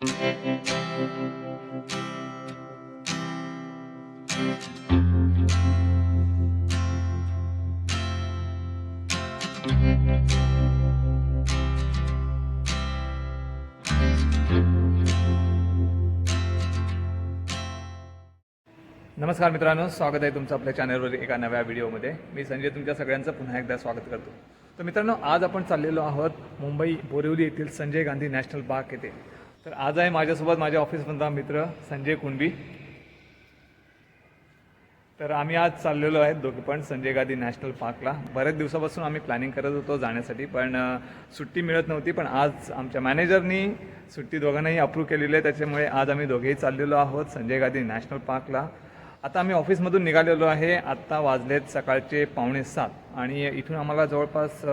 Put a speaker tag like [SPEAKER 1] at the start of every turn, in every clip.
[SPEAKER 1] नमस्कार मित्रांनो स्वागत आहे तुमचं आपल्या चॅनलवर एका नव्या व्हिडिओमध्ये मी संजय तुमच्या सगळ्यांचं पुन्हा एकदा स्वागत करतो. तर मित्रांनो आज आपण चाललेलो आहोत मुंबई बोरिवली येथील संजय गांधी नॅशनल पार्क येथे. तर आज आहे माझ्यासोबत माझ्या ऑफिसमधला मित्र संजय कुणबी. तर आम्ही आज चाललेलो आहेत दोघे पण संजय गांधी नॅशनल पार्कला. बऱ्याच दिवसापासून आम्ही प्लॅनिंग करत होतो जाण्यासाठी पण सुट्टी मिळत नव्हती पण आज आमच्या मॅनेजरनी सुट्टी दोघांनाही अप्रूव्ह केलेली आहे त्याच्यामुळे आज आम्ही दोघेही चाललेलो आहोत संजय गांधी नॅशनल पार्कला. आता आम्ही ऑफिसमधून निघालेलो आहे आत्ता वाजलेत सकाळचे पावणे सात आणि इथून आम्हाला जवळपास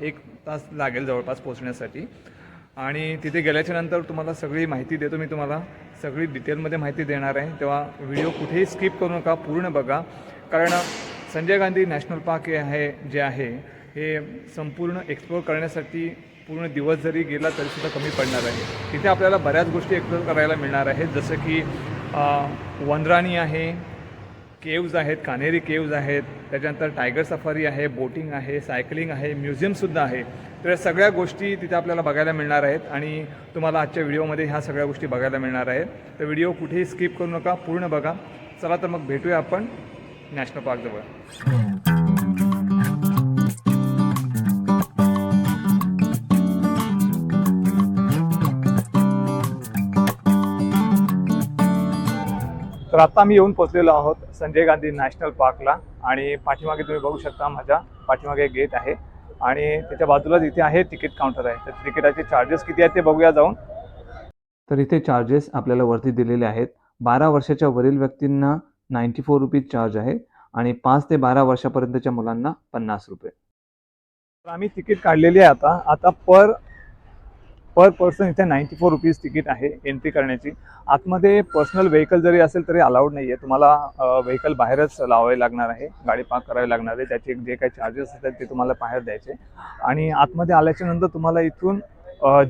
[SPEAKER 1] एक तास लागेल जवळपास पोचण्यासाठी आणि तिथे गेल्याच्यानंतर तुम्हाला सगळी माहिती देतो मी तुम्हाला. सगळी डिटेलमध्ये माहिती देणार आहे. तेव्हा व्हिडिओ कुठेही स्किप करू नका पूर्ण बघा. कारण संजय गांधी नॅशनल पार्क हे आहे जे आहे हे संपूर्ण एक्सप्लोअर करण्यासाठी पूर्ण दिवस जरी गेला तरीसुद्धा कमी पडणार आहे. तिथे आपल्याला बऱ्याच गोष्टी एक्सप्लोअर करायला मिळणार आहेत. जसं की वनराणी आहे केव्ज आहेत कान्हेरी केव्ज आहेत. त्याच्यानंतर टायगर सफारी आहे बोटिंग आहे सायकलिंग आहे म्युझियमसुद्धा आहे. तर या सगळ्या गोष्टी तिथे आपल्याला बघायला मिळणार आहेत आणि तुम्हाला आजच्या व्हिडिओमध्ये ह्या सगळ्या गोष्टी बघायला मिळणार आहेत. तर व्हिडिओ कुठेही स्किप करू नका पूर्ण बघा. चला तर मग भेटूया आपण नॅशनल पार्कजवळ तर आता आम्ही येऊन पोहोचलेलो आहोत संजय गांधी नॅशनल पार्कला आणि पाठीमागे तुम्ही बघू शकता माझ्या पाठीमागे गेट आहे. आणि त्याच्या बाजूलाच इथे आहे तिकीट काउंटर आहे. तर तिकिटाचे चार्जेस किती आहेत ते बघूया जाऊन. तर इथे चार्जेस आपल्याला वरती दिलेले आहेत. बारा वर्षाच्या वरील व्यक्तींना नाईंटी फोर रुपीज चार्ज आहे आणि पाच ते बारा वर्षापर्यंतच्या मुलांना पन्नास रुपये. तर आम्ही तिकीट काढलेली आहे आता. आता पर पर पर्सन इथे नाईंटी फोर रुपीज तिकीट आहे एंट्री करण्याची. आतमध्ये पर्सनल व्हेकल जरी असेल तरी अलाउड नाही आहे तुम्हाला व्हेकल बाहेरच लावावे लागणार आहे. गाडी पार्क करावी लागणार आहे. त्याचे जे काही चार्जेस असतात ते तुम्हाला बाहेर द्यायचे. आणि आतमध्ये आल्याच्यानंतर तुम्हाला इथून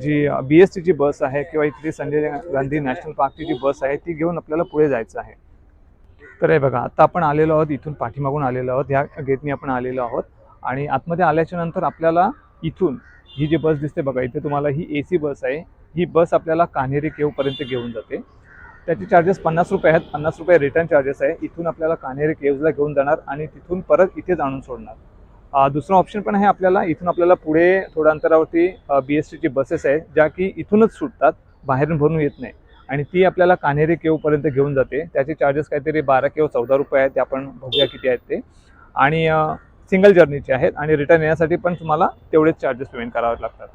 [SPEAKER 1] जी बी एस टीची बस आहे किंवा इथली संजय गांधी नॅशनल पार्कची जी बस आहे ती घेऊन आपल्याला पुढे जायचं आहे. तर हे बघा आता आपण आलेलो आहोत इथून पाठीमागून आलेलो आहोत. ह्या गेटनी आपण आलेलो आहोत. आणि आतमध्ये आल्याच्यानंतर आपल्याला इथून ही जी बस दिसते बघा इथे तुम्हाला ही ए सी बस आहे. ही बस आपल्याला कान्हेरी केवपर्यंत घेऊन जाते. त्याचे चार्जेस पन्नास रुपये आहेत. पन्नास रुपये रिटर्न चार्जेस आहे. इथून आपल्याला कान्हेरी केव्जला घेऊन जाणार आणि तिथून परत इथेच आणून सोडणार. दुसरं ऑप्शन पण आहे आपल्याला. इथून आपल्याला पुढे थोड्या अंतरावरती बी एस टीची बसेस आहेत ज्या की इथूनच सुटतात. बाहेरून भरून येत नाही. आणि ती आपल्याला कान्हेरी केवपर्यंत घेऊन जाते. त्याचे चार्जेस काहीतरी बारा किंवा चौदा रुपये आहेत. ते आपण बघूया किती आहेत ते. आणि सिंगल जर्नीचे आहेत आणि रिटर्न येण्यासाठी पण तुम्हाला तेवढेच चार्जेस पेमेंट करावे लागतात.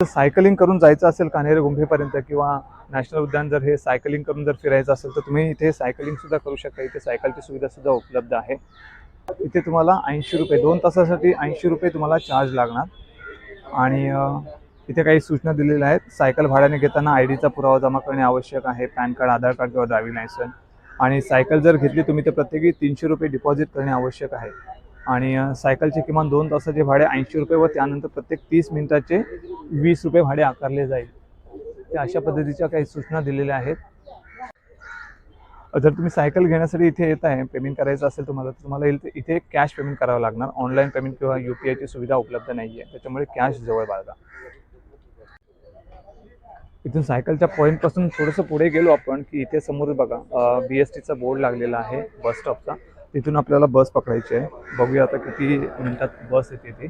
[SPEAKER 1] तर सायकलिंग करून जायचं असेल कान्हेरी गुंफेपर्यंत किंवा नॅशनल उद्यान जर हे सायकलिंग करून जर फिरायचं असेल तर तुम्ही इथे सायकलिंगसुद्धा करू शकता. इथे सायकलची सुविधासुद्धा उपलब्ध आहे. इथे तुम्हाला ऐंशी रुपये दोन तासासाठी ऐंशी रुपये तुम्हाला चार्ज लागणार. आणि इथे काही सूचना दिलेल्या आहेत. सायकल भाड्याने घेताना आय डीचा पुरावा जमा करणे आवश्यक आहे. पॅन कार्ड आधार कार्ड किंवा ड्रायव्हिंग लायसन आणि सायकल जर घेतली तुम्ही तर प्रत्येकी तीनशे रुपये डिपॉझिट करणे आवश्यक आहे. आणि सायकलचे किमान दोन तासाचे भाडे ऐंशी रुपये व त्यानंतर प्रत्येक तीस मिनिटाचे वीस रुपये भाडे आकारले जाईल. त्या अशा पद्धतीच्या काही सूचना दिलेल्या आहेत. जर तुम्ही सायकल घेण्यासाठी इथे येत आहे पेमेंट करायचं असेल तुम्हाला तर तुम्हाला इथे कॅश पेमेंट करावं लागणार. ऑनलाईन पेमेंट किंवा यू पी आयची सुविधा उपलब्ध नाही आहे त्याच्यामुळे कॅश जवळ बाळगा. इथून सायकलच्या पॉईंटपासून थोडंसं पुढे गेलो आपण की इथे समोर बघा बी एस टीचा बोर्ड लागलेला आहे बस स्टॉपचा. तिथून आपल्याला बस पकडायची आहे. बघूया आता किती मिनिटात बस येते ती.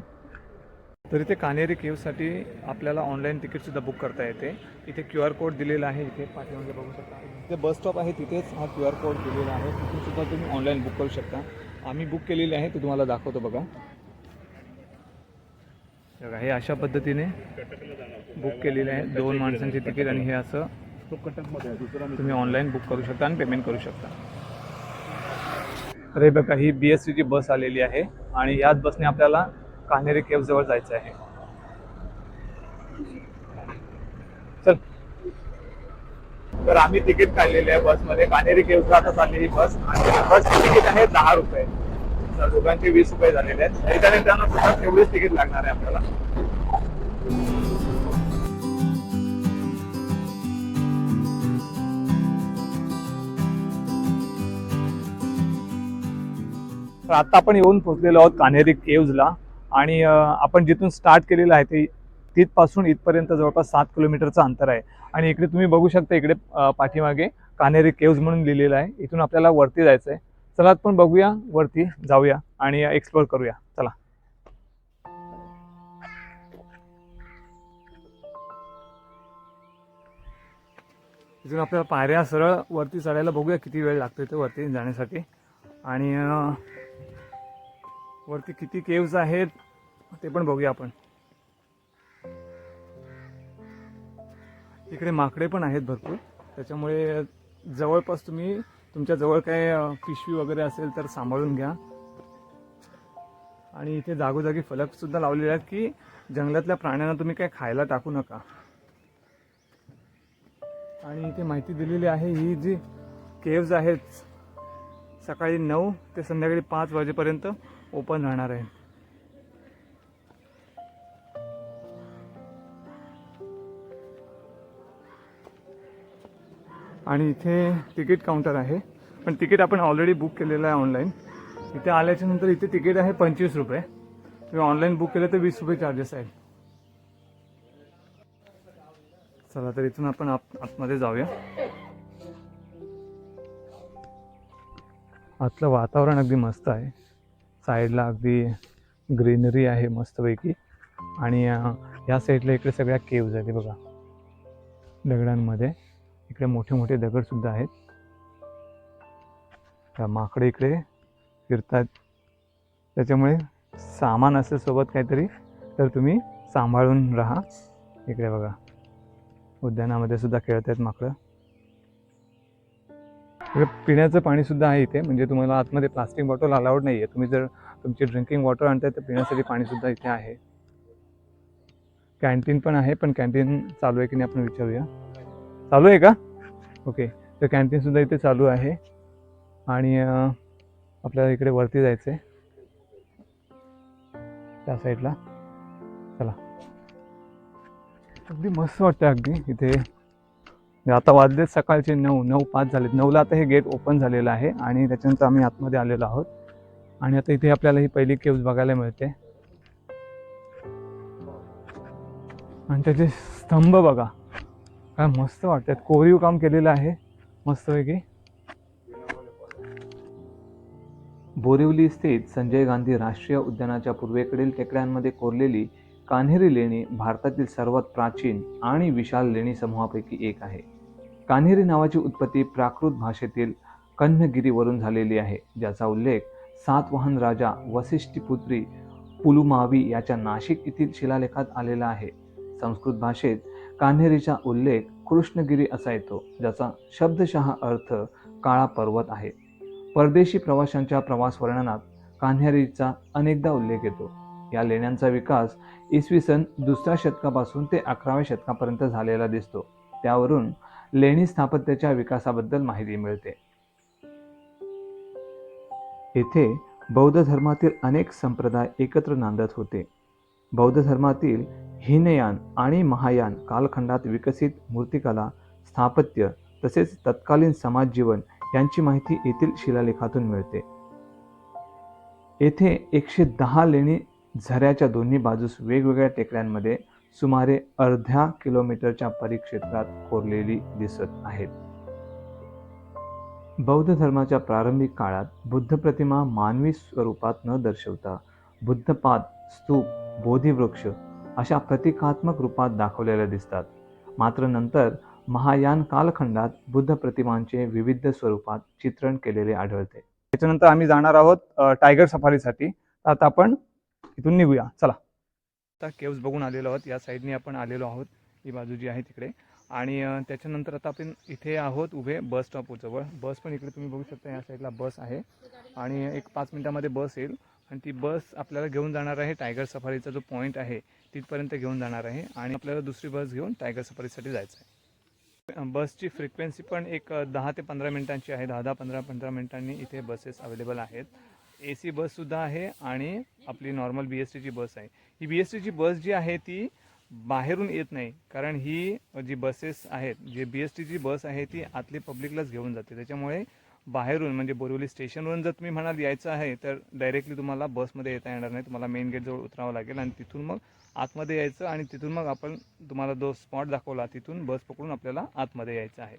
[SPEAKER 1] तर इथे कानेरी केव्हसाठी आपल्याला ऑनलाईन तिकीटसुद्धा बुक करता येते. इथे क्यू आर कोड दिलेला आहे. इथे पाठीमागे बघू शकता. इथे बस स्टॉप आहे. तिथेच हा क्यू आर कोड दिलेला आहे. तिथून सुद्धा तुम्ही ऑनलाईन बुक करू शकता. आम्ही बुक केलेली आहे. ते तुम्हाला दाखवतो बघा. बघा हे अशा पद्धतीने बुक केलेले आहे. दोन माणसांचे तिकीट आणि हे असं तुम्ही ऑनलाईन बुक करू शकता आणि पेमेंट करू शकता. तर हे बघा ही बी एस टीची बस आलेली आहे आणि याच बसने आपल्याला कान्हेरी केव्ह जवळ जायचं आहे. चल. तर आम्ही तिकीट काढलेले आहे बसमध्ये. कान्हेरी केव आता चालली ही बस आणि बस तिकीट आहे दहा रुपये. तर दोघांचे वीस रुपये झालेले आहेत. रिटर्न सुद्धा तेवढेच तिकीट लागणार आहे आपल्याला. तर आता आपण येऊन पोहोचलेलो आहोत कान्हेरी केव्जला. आणि आपण जिथून स्टार्ट केलेलं आहे ते तिथपासून इथपर्यंत जवळपास सात किलोमीटरचं अंतर आहे. आणि इकडे तुम्ही बघू शकता इकडे पाठीमागे कान्हेरी केव्ज म्हणून लिहिलेलं आहे. इथून आपल्याला वरती जायचं आहे. चला आपण बघूया. वरती जाऊया आणि एक्सप्लोर करूया. चला. इथून आपल्याला पायऱ्या सरळ वरती चढायला बघूया किती वेळ लागतो इथे वरती जाण्यासाठी. आणि वरती किती केव्ज आहेत ते पण बघूया आपण. इकडे माकडे पण आहेत भरपूर. त्याच्यामुळे जवळपास तुम्ही तुमच्या जवळ काय पिशवी वगैरे असेल तर सांभाळून घ्या. आणि इथे जागोजागी फलक सुद्धा लावलेले आहेत की जंगलातल्या प्राण्यांना तुम्ही काय खायला टाकू नका. आणि इथे माहिती दिलेली आहे ही जी केव्ज आहेत सकाळी नऊ ते संध्याकाळी पाच वाजेपर्यंत ओपन राहणार आहे. आणि इथे तिकीट काउंटर आहे. पण तिकीट आपण ऑलरेडी बुक केलेलं आहे ऑनलाईन इथे आल्याच्यानंतर इथे तिकीट आहे पंचवीस रुपये. तुम्ही ऑनलाईन बुक केलं तर वीस रुपये चार्जेस आहेत चला तर इथून आपण आत आतमध्ये जाऊया. आतलं वातावरण अगदी मस्त आहे. साईडला अगदी ग्रीनरी आहे मस्तपैकी. आणि ह्या या साईडला इकडे सगळ्या केव्ज आहेत बघा. दगडांमध्ये. इकडे मोठे मोठे दगडसुद्धा आहेत. माकडे इकडे फिरतात. त्याच्यामुळे सामान असेल सोबत काहीतरी तर तुम्ही सांभाळून राहा. इकडे बघा. उद्यानामध्ये सुद्धा खेळत आहेत माकडं. म्हणजे पिण्याचं पाणीसुद्धा आहे इथे. म्हणजे तुम्हाला आतमध्ये प्लास्टिक बॉटल अलाउड नाही आहे तुम्ही जर तुमची ड्रिंकिंग वॉटर आणताय तर पिण्यासाठी पाणीसुद्धा इथे आहे. कॅन्टीन पण आहे पण कॅन्टीन चालू आहे की नाही आपण विचारूया. चालू आहे का? ओके तर कॅन्टीनसुद्धा इथे चालू आहे. आणि आपल्याला इकडे वरती जायचं आहे त्या साईडला चला. अगदी मस्त वाटतं अगदी इथे. आता वाजले सकाळचे नऊ नऊ पाच झाले नऊला आता हे गेट ओपन झालेलं आहे आणि त्याच्यानंतर आम्ही आतमध्ये आलेलो आहोत. आणि आता इथे आपल्याला ही पहिली केव्ज बघायला मिळते. आणि त्याचे स्तंभ बघा. काय मस्त वाटतात कोरीव काम केलेलं आहे. मस्तपैकी.
[SPEAKER 2] बोरिवली स्थित संजय गांधी राष्ट्रीय उद्यानाच्या पूर्वेकडील टेकड्यांमध्ये कोरलेली कान्हेरी लेणी भारतातील सर्वात प्राचीन आणि विशाल लेणी समूहापैकी एक आहे. कान्हेरी नावाची उत्पत्ती प्राकृत भाषेतील कन्हगिरीवरून झालेली आहे ज्याचा उल्लेख सातवाहन राजा वसिष्ठीपुत्री पुलुमावी याच्या नाशिक येथील शिलालेखात आलेला आहे. संस्कृत भाषेत कान्हेरीचा उल्लेख कृष्णगिरी असा येतो ज्याचा शब्दशः अर्थ काळा पर्वत आहे. परदेशी प्रवाशांच्या प्रवास वर्णनात कान्हेरीचा अनेकदा उल्लेख येतो. या लेण्यांचा विकास इसवी सन दुसऱ्या शतकापासून ते अकराव्या शतकापर्यंत झालेला दिसतो. त्यावरून लेणी स्थापत्याच्या विकासाबद्दल माहिती मिळते. येथे बौद्ध धर्मातील अनेक संप्रदाय एकत्र नांदत होते. बौद्ध धर्मातील हीनयान आणि महायान कालखंडात विकसित मूर्तिकला स्थापत्य तसेच तत्कालीन समाज जीवन यांची माहिती येथील शिलालेखातून मिळते. येथे एकशे दहा लेणी झऱ्याच्या दोन्ही बाजूस वेगवेगळ्या टेकड्यांमध्ये सुमारे अर्ध्या किलोमीटरच्या परिक्षेत्रात कोरलेली दिसत आहेत. बौद्ध धर्माच्या प्रारंभिक काळात बुद्ध प्रतिमा मानवी स्वरूपात न दर्शवता बुद्धपाद स्तूप बोधिवृक्ष अशा प्रतिकात्मक रूपात दाखवलेल्या दिसतात. मात्र नंतर महायान कालखंडात बुद्ध प्रतिमांचे विविध स्वरूपात चित्रण केलेले आढळते.
[SPEAKER 1] त्याच्यानंतर आम्ही जाणार आहोत टायगर सफारीसाठी. आता आपण इथून निघूया. चला. आता केव्ज बघून आलेलो आहोत. या साईडने आपण आलेलो आहोत. ही बाजू जी आहे तिकडे. आणि त्याच्यानंतर आता आपण इथे आहोत उभे बस स्टॉप जवळ बस पण इकडे तुम्ही बघू शकता या साईडला बस आहे. आणि एक पाच मिनटामध्ये बस येईल. आणि ती बस आपल्याला घेऊन जाणार आहे टायगर सफारीचा जो पॉईंट आहे तिथपर्यंत घेऊन जाणार आहे. आणि आपल्याला दुसरी बस घेऊन टायगर सफारीसाठी जायचं आहे. बसची फ्रिक्वेन्सी पण एक दहा ते पंधरा मिनिटांची आहे. दहा दहा पंधरा पंधरा मिनिटांनी इथे बसेस अवेलेबल आहेत. ए सी बससुद्धा आहे आणि आपली नॉर्मल बी एस टीची बस आहे. ही बी एस टीची बस जी आहे ती बाहेरून येत नाही कारण ही जी बसेस आहेत जे बी एस टीची बस आहे ती आतली पब्लिकलाच घेऊन जाते. त्याच्यामुळे बाहेरून म्हणजे बोरिवली स्टेशनवरून जर तुम्ही म्हणाल यायचं आहे तर डायरेक्टली तुम्हाला बसमध्ये येता येणार नाही. तुम्हाला मेन गेटजवळ उतरावं लागेल आणि तिथून मग आतमध्ये यायचं आणि तिथून मग आपण तुम्हाला जो स्पॉट दाखवला तिथून बस पकडून आपल्याला आतमध्ये यायचं आहे.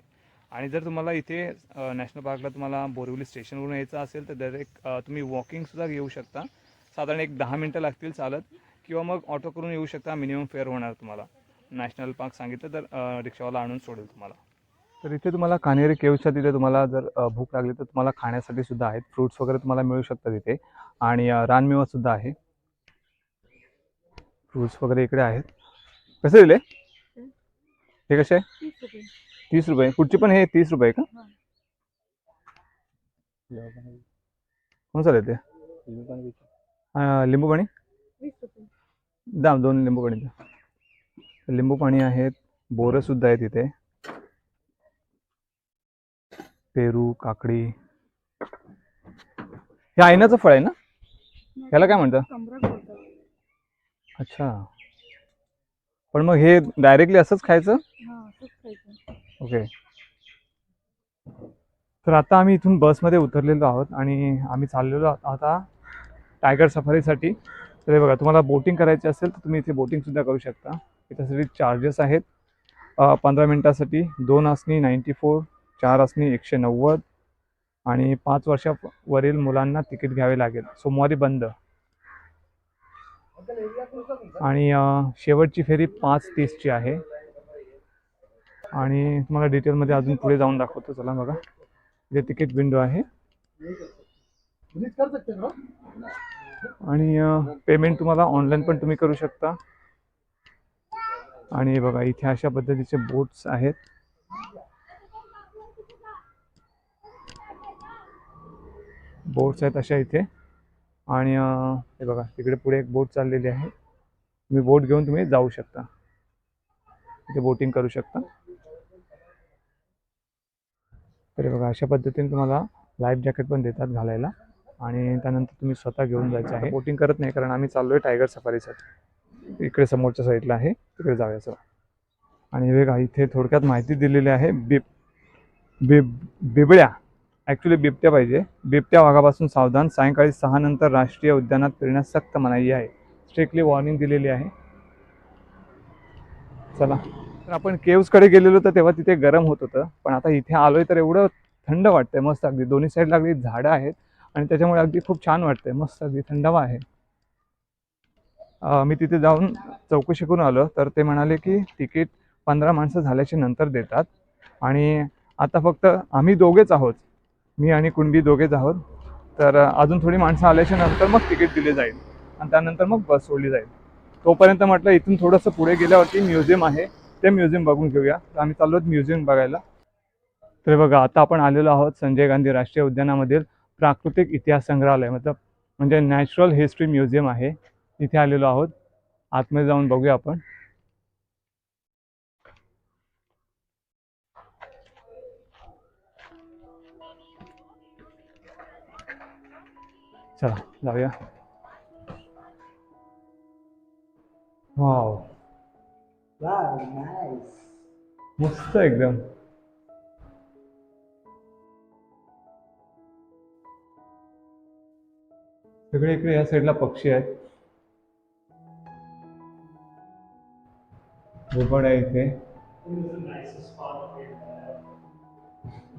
[SPEAKER 1] आणि जर तुम्हाला इथे नॅशनल पार्कला तुम्हाला बोरिवली स्टेशनवरून यायचं असेल तर डायरेक्ट तुम्ही वॉकिंगसुद्धा घेऊ शकता. साधारण एक दहा मिनटं लागतील चालत किंवा मग ऑटो करून येऊ शकता. मिनिमम फेअर होणार तुम्हाला. नॅशनल पार्क सांगितलं तर रिक्षावाला आणून सोडेल तुम्हाला. तर इथे तुम्हाला कानेरी केव्सच्या तिथे तुम्हाला जर भूक लागली तर तुम्हाला खाण्यासाठी सुद्धा आहेत. फ्रुट्स वगैरे तुम्हाला मिळू शकतात इथे. आणि रानमेवा सुद्धा आहे. फ्रुट्स वगैरे इकडे आहेत. कसे दिले? हे कसे? आहे
[SPEAKER 3] तीस रुपये.
[SPEAKER 1] कुठची पण हे तीस रुपये का?
[SPEAKER 3] हा.
[SPEAKER 1] कोण चालेल ते? लिंबू पाणी
[SPEAKER 3] वीस रुपये.
[SPEAKER 1] दा दोन लिंबू पाणी द्या लिंबू पाणी आहेत बोरं सुद्धा आहेत इथे. पेरू काकडी. हे आयनाचं फळ आहे ना? ह्याला काय म्हणतात? अच्छा. पण मग हे डायरेक्टली असंच खायचं. ओके. तर आता आम्ही इथून बसमध्ये उतरलेलो आहोत आणि आम्ही चाललेलो आहोत आता टायगर सफारीसाठी. तर हे बघा तुम्हाला बोटिंग करायची असेल तर तुम्ही इथे बोटिंगसुद्धा करू शकता. त्याच्यासाठी चार्जेस आहेत. पंधरा मिनटासाठी दोन आसनी नाईंटी फोर चार आसनी एकशे नव्वद आणि पाच वर्षावरील मुलांना तिकीट घ्यावे लागेल. सोमवारी बंद. आणि शेवटची फेरी पाच तीसची आहे. आणि तुम्हाला डिटेलमध्ये अजून पुढे जाऊन दाखवतो. चला बघा. इथे तिकीट विंडो आहे. आणि पेमेंट तुम्हाला ऑनलाईन पण तुम्ही करू शकता. आणि बघा इथे अशा पद्धतीचे बोट्स आहेत. बोट्स आहेत अशा इथे. आणि हे बघा तिकडे पुढे एक बोट चाललेली आहे. तुम्ही बोट घेऊन तुम्ही जाऊ शकता. इथे बोटिंग करू शकता. तर बघा अशा पद्धतीने तुम्हाला लाईफ जॅकेट पण देतात घालायला. आणि त्यानंतर तुम्ही स्वतः घेऊन जायचं आहे. बोटिंग करत नाही कारण आम्ही चाललोय टायगर सफारीसाठी इकडे समोरच्या साईडला आहे तिकडे जाऊया चला. आणि हे बघा इथे थोडक्यात माहिती दिलेली आहे बिब बिब बिबळ्या ॲक्च्युली बिबट्या पाहिजे. बिबट्या वाघापासून सावधान. सायंकाळी सहा नंतर राष्ट्रीय उद्यानात फिरण्यास सक्त मनाई आहे. स्ट्रिक्टली वॉर्निंग दिलेली आहे. चला. तर आपण केव्सकडे गेलेलो तर तेव्हा तिथे गरम होत होतं. पण आता इथे आलोय तर एवढं थंड वाटतंय मस्त अगदी. दोन्ही साईडला अगदी झाडं आहेत आणि त्याच्यामुळे अगदी खूप छान वाटतंय. मस्त अगदी थंडावा आहे. मी तिथे जाऊन चौकशी करून आलो. तर ते म्हणाले की तिकीट पंधरा माणसं झाल्याच्यानंतर देतात. आणि आता फक्त आम्ही दोघेच आहोत. मी आणि कुणबी दोघेच आहोत. तर अजून थोडी माणसं आल्याच्यानंतर मग तिकीट दिले जाईल. आणि त्यानंतर मग बस सोडली जाईल. तोपर्यंत म्हटलं इथून थोडंसं पुढे गेल्यावरती म्युझियम आहे. ते म्युझियम बघून घेऊया. तर आम्ही चाललो म्युझियम बघायला. तर बघा आता आपण आलेलो आहोत संजय गांधी राष्ट्रीय उद्यानामधील प्राकृतिक इतिहास संग्रहालय. मतलब म्हणजे नॅचरल हिस्ट्री म्युझियम आहे. इथे आलेलो आहोत. आतमध्ये जाऊन बघूया आपण. चला जाऊया. वाव.
[SPEAKER 4] Wow, nice.
[SPEAKER 1] मस्त एकदम सगळे इकडे या साईडला पक्षी आहेत घुबड आहे इथे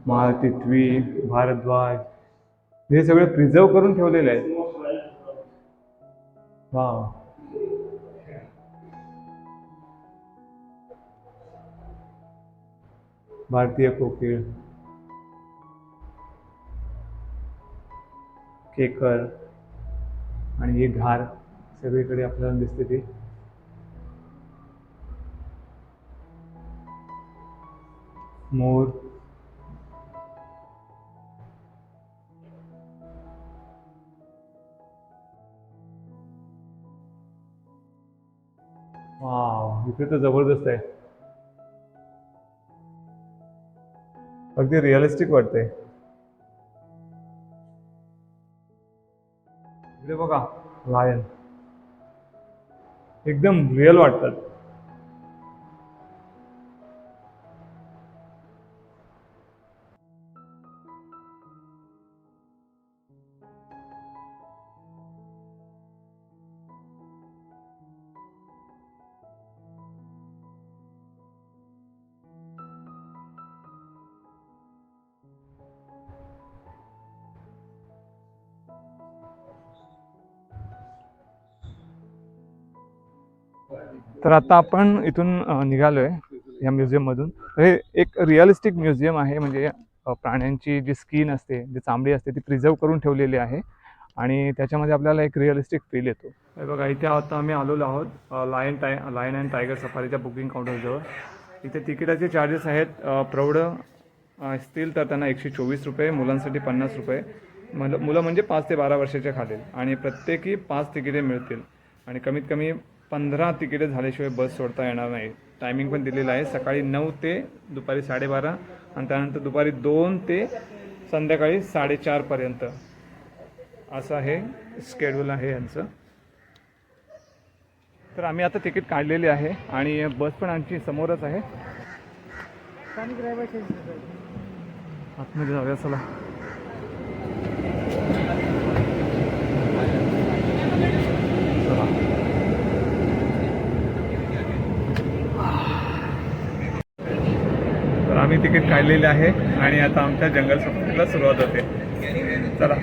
[SPEAKER 1] माळ तिथवी भारद्वाज हे सगळे प्रिझर्व करून ठेवलेले आहेत. वा भारतीय कोकिळ. केकर आणि ही घार सगळीकडे आपल्याला दिसते ती. मोर. वाव इथे तर जबरदस्त आहे. अगदी रिअलिस्टिक वाटते इकडे बघा लायन एकदम रिअल वाटतात. तर आता आपण इथून निघालो निघालोय या म्युझियममधून. हे एक रिअलिस्टिक म्युझियम आहे म्हणजे प्राण्यांची जी स्किन असते जी चामडी असते ती प्रिझर्व करून ठेवलेली आहे आणि त्याच्यामध्ये आपल्याला एक रिअलिस्टिक फील येतो. हे बघा इथे आता आम्ही आलेलो आहोत lion tie lion and tiger सफारीच्या booking काउंटरजवळ इथे तिकिटाचे चार्जेस आहेत प्रौढ असतील तर त्यांना एकशे चोवीस रुपये मुलांसाठी पन्नास रुपये. मुलं मुलं म्हणजे पाच ते बारा वर्षाच्या खालील. आणि प्रत्येकी पाच तिकिटे मिळतील. आणि कमीत कमी पंधरा तिकिटे झाल्याशिवाय बस सोडता येणार नाही. टायमिंग पण दिलेलं आहे. सकाळी नऊ ते दुपारी साडेबारा आणि त्यानंतर दुपारी दोन ते संध्याकाळी साडेचारपर्यंत असं हे स्केड्यूल आहे यांचं. तर आम्ही आता तिकीट काढलेली आहे आणि बस पण आमची समोरच आहे. आतमध्ये जाऊया चला चला. आम्ही तिकीट काढलेले आहे आणि आता आमच्या जंगल सफारीला सुरुवात होते. चला.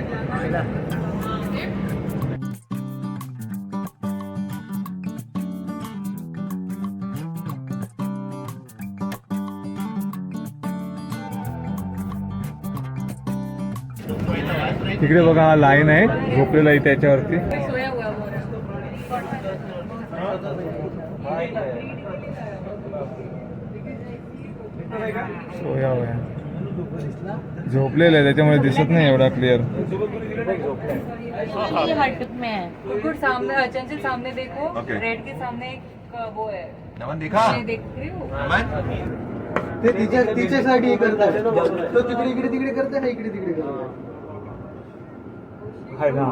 [SPEAKER 1] तिकडे बघा हा लाईन आहे झोपलेला आहे त्याच्यावरती झोपलेला आहे त्याच्यामुळे दिसत नाही एवढा क्लिअर
[SPEAKER 3] ये हट में है
[SPEAKER 5] बिल्कुल सामने सामने देखो
[SPEAKER 6] Okay.
[SPEAKER 5] रेड के सामने एक अ, वो है.
[SPEAKER 6] नमन देखा?
[SPEAKER 5] ये देख रही हो।
[SPEAKER 6] नमन?
[SPEAKER 4] ते तिच्या तिच्यासाठी हे करतात तो तिकडे इकडे तिकडे करते ना इकडे तिकडे करतो
[SPEAKER 1] आहे ना.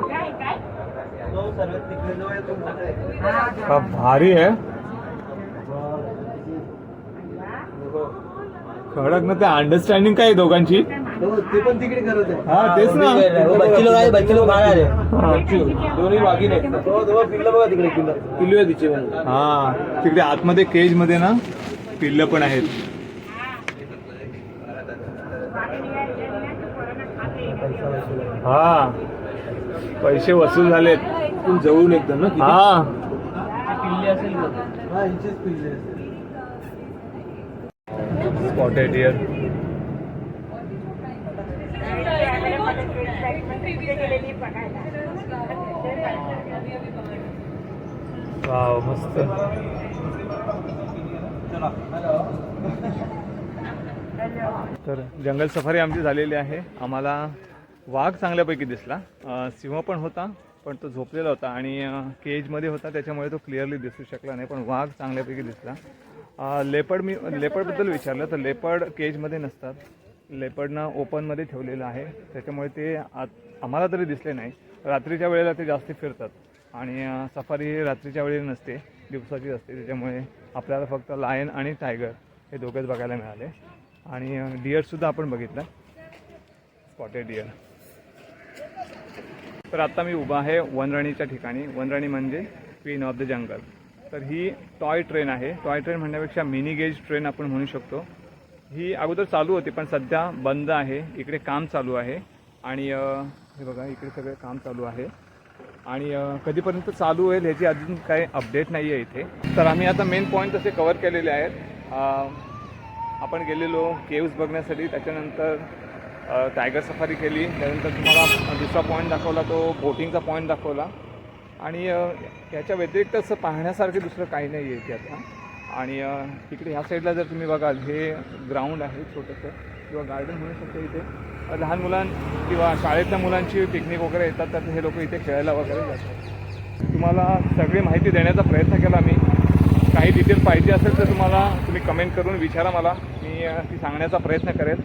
[SPEAKER 1] का भारी आहे. खडक ना ते अंडरस्टँडिंग काय आहे दोघांची?
[SPEAKER 4] ते पण तिकडे करत आहे.
[SPEAKER 1] हा तेच ना.
[SPEAKER 4] बच्चे लोक आहे. बच्चे लोक बाहेर आले
[SPEAKER 1] हा.
[SPEAKER 4] दोन्ही पिल्लं बघा तिकडे पिल्लं. पिल्लू आहे तिचे
[SPEAKER 1] हा तिकडे आतमध्ये केजमध्ये ना पिल्ल पण आहेत. हा. पैसे वसूल झालेत.
[SPEAKER 4] जवळून एकदम ना
[SPEAKER 1] हा
[SPEAKER 4] पिल्ले असेल हा. हिचेच पिल्ले असेल
[SPEAKER 1] स्पॉटेड वाव मस्त. तर जंगल सफारी आमची झालेली आहे. आम्हाला वाघ चांगल्यापैकी दिसला. सिंह पण होता पण तो झोपलेला होता आणि केजमध्ये होता त्याच्यामुळे तो क्लिअरली दिसू शकला नाही पण वाघ चांगल्यापैकी दिसला. लेपड मी लेपडबद्दल विचारलं तर लेपड केजमध्ये नसतात. लेपडनं ओपनमध्ये ठेवलेलं आहे. त्याच्यामुळे ते आत आम्हाला तरी दिसले नाही. रात्रीच्या वेळेला ते जास्त फिरतात. आणि सफारी रात्रीच्या वेळी नसते दिवसाची असते त्याच्यामुळे आपल्याला फक्त लायन आणि टायगर हे दोघेच बघायला मिळाले. आणि डिअरसुद्धा आपण बघितलं. स्पॉटेड डिअर तर आत्ता मी उभा आहे वनराणीच्या ठिकाणी. वनराणी म्हणजे क्वीन ऑफ द जंगल तर ही टॉय ट्रेन आहे. टॉय ट्रेन म्हणण्यापेक्षा मिनी गेज ट्रेन आपण म्हणू शकतो. ही अगोदर चालू होती पण सध्या बंद आहे. इकडे काम चालू आहे. आणि हे बघा इकडे सगळं काम चालू आहे. आणि कधीपर्यंत चालू होईल ह्याची अजून काही अपडेट नाही आहे इथे. तर आम्ही आता मेन पॉईंट तसे कवर केलेले आहेत. आपण गेलेलो केव्ज बघण्यासाठी. त्याच्यानंतर टायगर सफारी केली. त्यानंतर तुम्हाला दुसरा पॉईंट दाखवला तो बोटिंगचा पॉईंट दाखवला. आणि याच्या व्यतिरिक्त असं पाहण्यासारखं दुसरं काही नाही आहे इथे आता. आणि तिकडे ह्या साईडला जर तुम्ही बघाल हे ग्राउंड आहे छोटंसं. किंवा गार्डन म्हणू शकतो इथे. लहान मुलां किंवा शाळेतल्या मुलांची पिकनिक वगैरे येतात तर हे लोक इथे खेळायला वगैरे जातात. तुम्हाला सगळी माहिती देण्याचा प्रयत्न केला मी. काही डिटेल पाहिजे असेल तर तुम्हाला तुम्ही कमेंट करून विचारा मला. मी ती सांगण्याचा प्रयत्न करेल.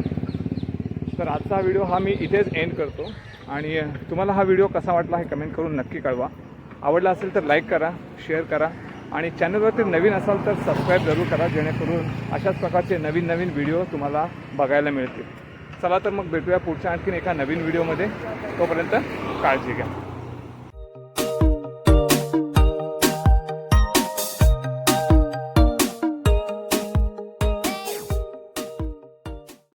[SPEAKER 1] तर आजचा व्हिडिओ हा मी इथेच एंड करतो. आणि तुम्हाला हा व्हिडिओ कसा वाटला हे कमेंट करून नक्की कळवा. आवडला असेल तर लाईक करा शेअर करा. आणि चॅनलवरती नवीन असाल तर सबस्क्राईब जरूर करा जेणेकरून अशाच प्रकारचे नवीन नवीन व्हिडिओ तुम्हाला बघायला मिळतील. चला तर मग भेटूया पुढच्या आणखीन एका नवीन व्हिडिओमध्ये. तोपर्यंत काळजी घ्या.